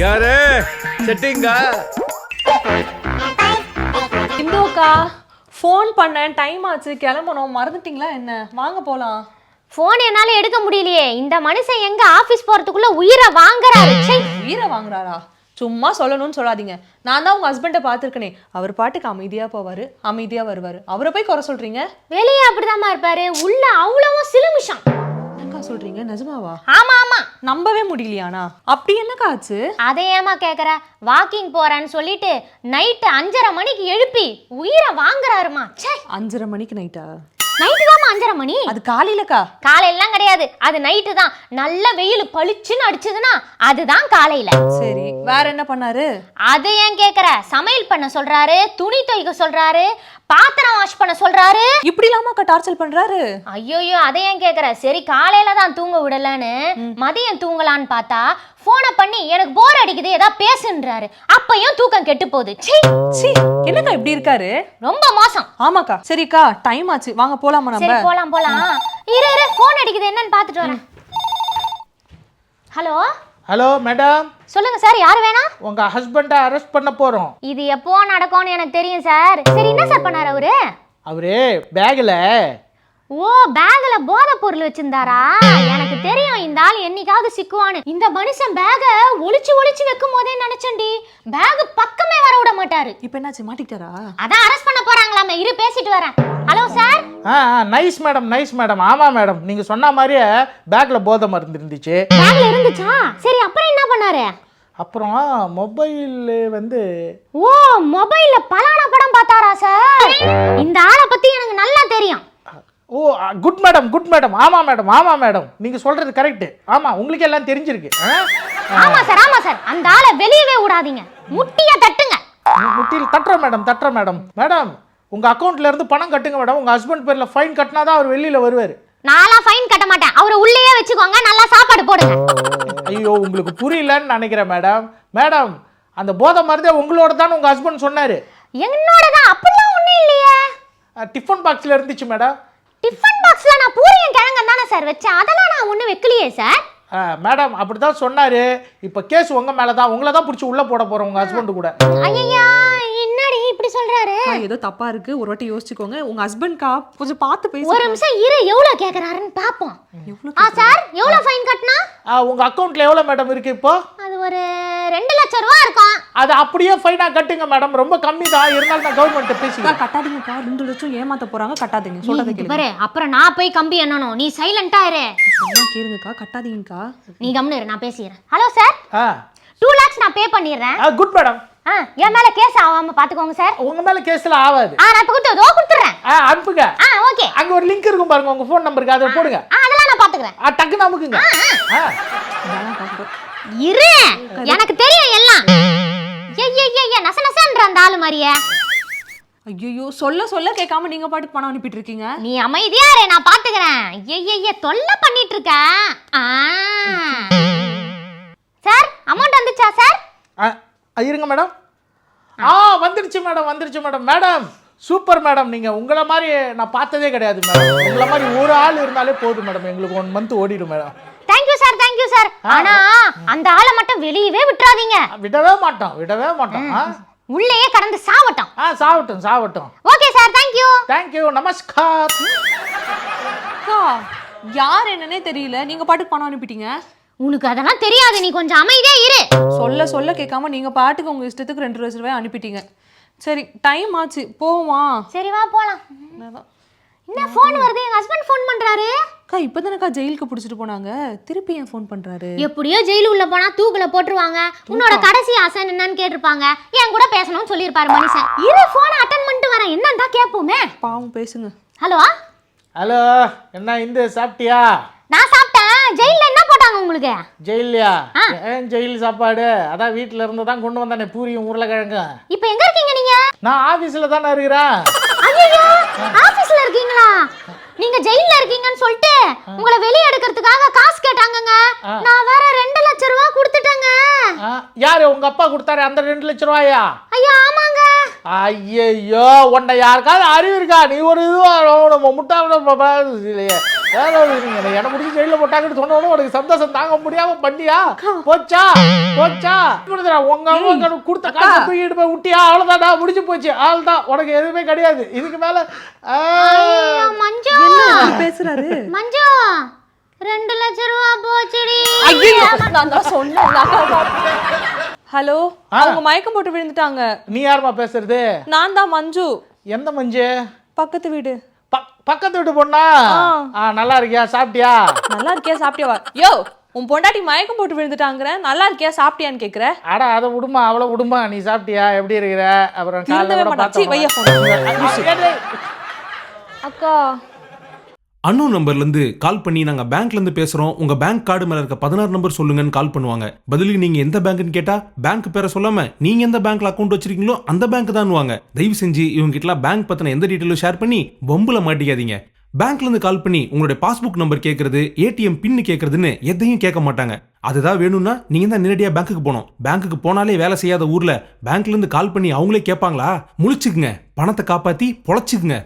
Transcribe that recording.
யாரு? செட்டிங்கா இந்துக்கா ஃபோன் பண்ணேன் டைம் ஆச்சு கிளம்பணும். மறந்துட்டீங்களா என்ன? வாங்க போலாம். போன் என்னால எடுக்க முடியலையே. இந்த மனுஷன் எங்க ஆபீஸ் போறதுக்குள்ள உயிரை வாங்குறாரு. ச்சை. உயிரை வாங்குறாரா? சும்மா சொல்லணும்னு சொல்லாதீங்க. நான் தான் உங்க ஹஸ்பண்டை பார்த்துருக்கனே. அவர் பாட்டுக்கு அமைதியா போவாரு அமைதியா வருவாரு. அவரை போய் குறை சொல்றீங்க? வெளியே அப்படிதாம்மா இருப்பாரு. உள்ள அவ்வளவும் சிலுமிஷம். என்னக்கா சொல்றீங்க? நிஜமாவா? ஆமா ஆமா. நம்பவே முடியலையானா அப்படி என்னக்கா ஆச்சு அதை ஏமா கேக்குற? வாக்கிங் போறேன்னு சொல்லிட்டு நைட்டு அஞ்சரை மணிக்கு எழுப்பி உயிரை வாங்குறாருமா. ச்சே. அஞ்சரை மணிக்கு நைட்டா நைட்டு தாம்மா அஞ்சரை மணி. அது காலையிலக்கா? காலையெல்லாம் கிடையாது. அது நைட்டு தான். நல்ல வெயில் பளிச்சுன்னு அடிச்சதுன்னா அதுதான் காலையில. சரி வேற என்ன பண்ணாரு? அது ஏன் கேக்குற? சமையல் பண்ண சொல்றாரு துணி துவைக்க சொல்றாரு பாத்திரம் வாஷ் பண்ண சொல்றாரு? இப்படி இல்லாமக்கா டார்ச்சல் பண்றாரு? ஐயோயோ அதை ஏன் கேக்குற? சரி காலையில தான் தூங்க விடலன்னு மதியம் தூங்கலான்னு பார்த்தா போனை பண்ணி எனக்கு போர் அடிக்குது ஏதா பேசுன்றாரு. அப்பயும் தூக்கம் கெட்டு போகுது? சீ சீ என்னக்கா இப்படி இருக்காரு? ரொம்ப மோசம். ஆமாக்கா. சரிக்கா டைம் ஆச்சு. வாங்க போலாமா சரி நம்ம போலாம். போலாம் இரு இரு போன் அடிக்குது என்னன்னு பார்த்துட்டு வரேன். ஹலோ? ஹலோ மேடம் சொல்லுங்க சார் யார் வேணா? உங்க ஹஸ்பண்டை அரெஸ்ட் பண்ண போறோம். இது எப்போ நடக்கும்னு எனக்கு தெரியும் சார் சரி என்ன சார் பண்ணாரு அவரு? அவரு பேக்ல ஓ பேக்ல போதை பொருள் வச்சிருந்தாரா? எனக்கு தெரியும் இந்த ஆள் என்னைக்காவது சிக்குவான்னு. இந்த மனுஷன் பேக ஒளிச்சு ஒளிச்சு வைக்கும் போதே நினைச்சேன்டி. பேக் பக்கமே வர விட மாட்டாரு. இப்ப என்னாச்சு மாட்டிக்கிட்டாரா? அதான் அரெஸ்ட் பண்ண போறாங்களாமே. இரு பேசிட்டு வரேன். ஹலோ சார் ஆ நைஸ் மேடம் நைஸ் மேடம் ஆமா மேடம் நீங்க சொன்ன மாதிரியே பேக்ல போதை மருந்து இருந்துச்சு. பேக்ல இருந்துச்சா? சரி அப்புறம் என்ன பண்ணாரு? அப்புறம் மொபைல் வந்து ஓ மொபைல்ல பலான படம் பார்த்தாரா சார் இந்த ஆளை பத்தி எனக்கு நல்லா தெரியும். Oh good madam good madam ஆமா மேடம் ஆமா மேடம் நீங்க சொல்றது கரெக்ட் ஆமா உங்களுக்கு எல்லாம் தெரிஞ்சிருக்கு. ஆ? ஆமா சார் ஆமா சார் அந்த ஆளை வெளியவே விடாதீங்க. முட்டிய தட்டுங்க. முட்டியில் தட்டுறோம் மேடம் தட்டுறோம் மேடம் மேடம் உங்க அக்கௌண்ட்ல இருந்து பணம் கட்டுங்க மேடம் உங்க ஹஸ்பண்ட் பேர்ல ஃபைன் கட்டினா தான் அவர் வெளியில வருவார். நான்லாம் ஃபைன் கட்ட மாட்டேன். அவரை உள்ளேயே வச்சுக்கோங்க நல்லா சாப்பாடு போடுங்க. ஐயோ உங்களுக்கு புரியலன்னு நினைக்கிறேன் மேடம் மேடம் அந்த போதை மருந்தே உங்களோட தான் உங்க ஹஸ்பண்ட் சொன்னாரு. என்னோட தான் அப்படிலாம் ஒண்ணும் இல்லையே. டிஃபன் பாக்ஸ்ல இருந்துச்சு மேடம் டிஃபன் பாக்ஸ்ல நான் பூரியும் கிழங்கு தானே சார் வச்சேன். அதெல்லாம் நான் ஒண்ணும் வைக்கலையே சார். மேடம் அப்படி தான் சொன்னாரு. இப்போ கேஸ் உங்க மேல தான் உங்களை தான் பிடிச்சி உள்ள போட போறோம் உங்க ஹஸ்பண்ட் கூட. ஐயா இப்படி சொல்றாரு? ஏதோ தப்பா இருக்கு. ஒரு வாட்டி யோசிச்சுக்கோங்க. உங்க ஹஸ்பண்ட்கா கொஞ்சம் பார்த்து பேச. ஒரு நிமிஷம் இரு. எவ்வளவு கேக்குறாருன்னு பாப்போம். எவ்வளவு ஆ சார் எவ்வளவு ஃபைன் கட்டினா? உங்க அக்கௌண்ட்ல எவ்வளவு மேடம் இருக்கு இப்போ? அது ஒரு ரெண்டு லட்சம் ரூபா இருக்கும். அது அப்படியே ஃபைனா கட்டுங்க மேடம் ரொம்ப கம்மி தான். இருந்தாலும் நான் கவர்மெண்ட் பேசிக்கிறேன். கட்டாதீங்கக்கா ரெண்டு லட்சம் ஏமாத்த போறாங்க கட்டாதீங்க. சொல்றதை இது கேளுங்க. பாரு அப்புறம் நான் போய் கம்பி என்னணும் நீ சைலண்டா இரு. சொன்னா கேளுங்கக்கா. கட்டாதீங்கக்கா. நீ கம்னு இரு நான் பேசிக்கிறேன். ஹலோ சார் ஆ. டூ லேக்ஸ் நான் பே பண்ணிடுறேன். குட் மேடம் என் மேல கேஸ் ஆகாம பாத்துக்கோங்க சார். உங்க மேல கேஸ்ல ஆகாது. ஆ நான் இப்ப கொடுத்து கொடுத்துறேன் ஆ அனுப்புங்க. ஆ ஓகே. அங்க ஒரு லிங்க் இருக்கும் பாருங்க உங்க ஃபோன் நம்பருக்கு அதை போடுங்க. ஆ அதெல்லாம் நான் பாத்துக்கிறேன். ஆ டக்குன்னு அமுக்குங்க. ஆ இரு எனக்கு தெரியும் எல்லாம். ஏய் ஏய் ஏய் நச நசன்ற அந்த ஆளு மாதிரியே. ஐயோ சொல்ல சொல்ல கேட்காம நீங்க பாட்டுக்கு பணம் அனுப்பிட்டு இருக்கீங்க நீ அமைதியா இரு நான் பாத்துக்கிறேன். ஏய் ஏய் தொல்லை பண்ணிட்டு இருக்க ஆ சார் அமௌண்ட் வந்துச்சா சார்? ஆ, இருங்க மேடம். ஆ வந்துடுச்சு மேடம் வந்துடுச்சு மேடம். Madam super madam. நீங்க உங்களை மாதிரி நான் பார்த்ததே கிடையாது மேடம். உங்களை மாதிரி ஒரு ஆள் இருந்தாலே போதும் மேடம். எங்களுக்கு ஒன் மந்த் ஓடிடும் madam. Thank you sir thank you sir ஆனா அந்த ஆளை மட்டும் வெளியவே விட்டுறாதீங்க. விடவே மாட்டோம் விடவே மாட்டோம். உள்ளேயே கடந்து சாவட்டும். ஆ சாவட்டும் சாவட்டும். Okay sir thank you thank you நமஸ்கார். யார் என்னன்னே தெரியல. நீங்க பாட்டுக்கு பணம் அனுப்பிட்டீங்க. உனக்கு அதெல்லாம் தெரியாது. நீ கொஞ்சம் அமைதியா இரு. சொல்ல சொல்ல கேட்காம நீங்க பாட்டுக்கு உங்க இஷ்டத்துக்கு ரெண்டு லட்ச ரூபாய் அனுப்பிட்டீங்க. சரி டைம் ஆச்சு. போவோமா? சரி வா போலாம். என்ன ஃபோன் வருது? எங்க ஹஸ்பண்ட் ஃபோன் பண்றாரு. அக்கா இப்பதானக்கா ஜெயிலுக்கு பிடிச்சிட்டு போனாங்க. திருப்பி ஏன் ஃபோன் பண்றாரு? எப்படியோ ஜெயிலு உள்ள போனா தூக்குல போட்டுருவாங்க. உன்னோட கடைசி ஆசை என்னன்னு கேட்டிருப்பாங்க. என் கூட பேசணும்னு சொல்லியிருப்பாரு மனுஷன். இரு போனை அட்டன் பண்ணிட்டு வரேன். என்னன்னு தான் கேட்போமே. பாவம் பேசுங்க. ஹலோ ஹலோ என்ன இந்த சாப்பிட்டியா? நான் சாப்பிட்டேன் ஜெயில்ல என்ன போட்டாங்க உங்களுக்கு ஜெயிலியா ஏன் ஜெயில் சாப்பாடு? அதான் வீட்டில் இருந்து தான் கொண்டு வந்தானே பூரியும் உருளைக்கிழங்கும். இப்போ எங்க இருக்கீங்க நீங்க? நான் ஆஃபீஸில் தானே இருக்கிறேன். ஐயோ ஆபீஸ்ல இருக்கீங்களா? நீங்க ஜெயில்ல இருக்கீங்கன்னு சொல்லிட்டு உங்களை வெளிய எடுக்கிறதுக்காக காசு கேட்டாங்கங்க. நான் வேற ரெண்டு லட்சம் ரூபாய் கொடுத்துட்டேங்க. யாரு? உங்க அப்பா கொடுத்தாரு அந்த ரெண்டு லட்ச ரூபாயா? ஐயா ஆமாங்க. ஐயையோ உன்னை யாருக்காவது அறிவு இருக்கா நீ ஒரு இதுவா நம்ம முட்டாள் இல்லையே ஒரு நீங்க என்னை முடிச்சு ஜெயில போட்டாங்கன்னு சொன்ன உடனே உனக்கு சந்தோஷம் தாங்க முடியாம பண்ணியா? போச்சா? போச்சா? உங்க அம்மா கொடுத்த காசை தூக்கிட்டு போய் விட்டியா அவ்வளவுதான்டா முடிஞ்சு போச்சு. அவ்வளவுதான் உனக்கு எதுவுமே கிடையாது. இதுக்கு மேல மஞ்சு. பேசுறாரு? மஞ்சு ரெண்டு லட்சம் ரூபா போச்சுடி. நான் தான் சொன்னேன் ஹலோ அவங்க மயக்கம் போட்டு விழுந்துட்டாங்க. நீ யாரும்மா பேசுறது? நான் தான் மஞ்சு. எந்த மஞ்சு? பக்கத்து வீடு. பக்கத்து வீட்டு பொண்ணா? நல்லா இருக்கியா சாப்பிட்டியா? நல்லா இருக்கியா சாப்பிட்டியா யோ உன் பொண்டாட்டி மயக்கம் போட்டு விழுந்துட்டாங்கற. நல்லா இருக்கியா சாப்பிட்டியான்னு கேக்குற? அட அதை விடுமா அவ்வளோ விடுமா நீ சாப்பிட்டியா? எப்படி இருக்கிற? அப்புறம் அக்கா. அன்னோ நம்பர்லேருந்து கால் பண்ணி நாங்கள் பேங்க்லேருந்து பேசுகிறோம் உங்கள் பேங்க் கார்டு மேலே இருக்க பதினாறு நம்பர் சொல்லுங்கன்னு கால் பண்ணுவாங்க. பதிலுக்கு நீங்கள் எந்த பேங்க்னு கேட்டால் பேங்க் பேரை சொல்லாமல் நீங்கள் எந்த பேங்க்ல அக்கௌண்ட் வச்சிருக்கீங்களோ அந்த பேங்க் தான்வாங்க தயவு செஞ்சு இவங்ககிட்டலாம் பேங்க் பற்றின எந்த டீட்டெயிலும் ஷேர் பண்ணி பொம்பில் மாட்டிக்காதீங்க. பேங்க்லேருந்து கால் பண்ணி உங்களுடைய பாஸ்புக் நம்பர் கேட்குறது ஏடிஎம் பின்னு கேட்குறதுன்னு எதையும் கேட்க மாட்டாங்க. அதுதான் வேணும்னா நீங்க தான் நேரடியாக பேங்க்குக்கு போகணும். பேங்க்குக்கு போனாலே வேலை செய்யாத ஊரில் பேங்க்லேருந்து கால் பண்ணி அவங்களே கேட்பாங்களா? முழிச்சுக்குங்க. பணத்தை காப்பாற்றி பொழைச்சிக்குங்க.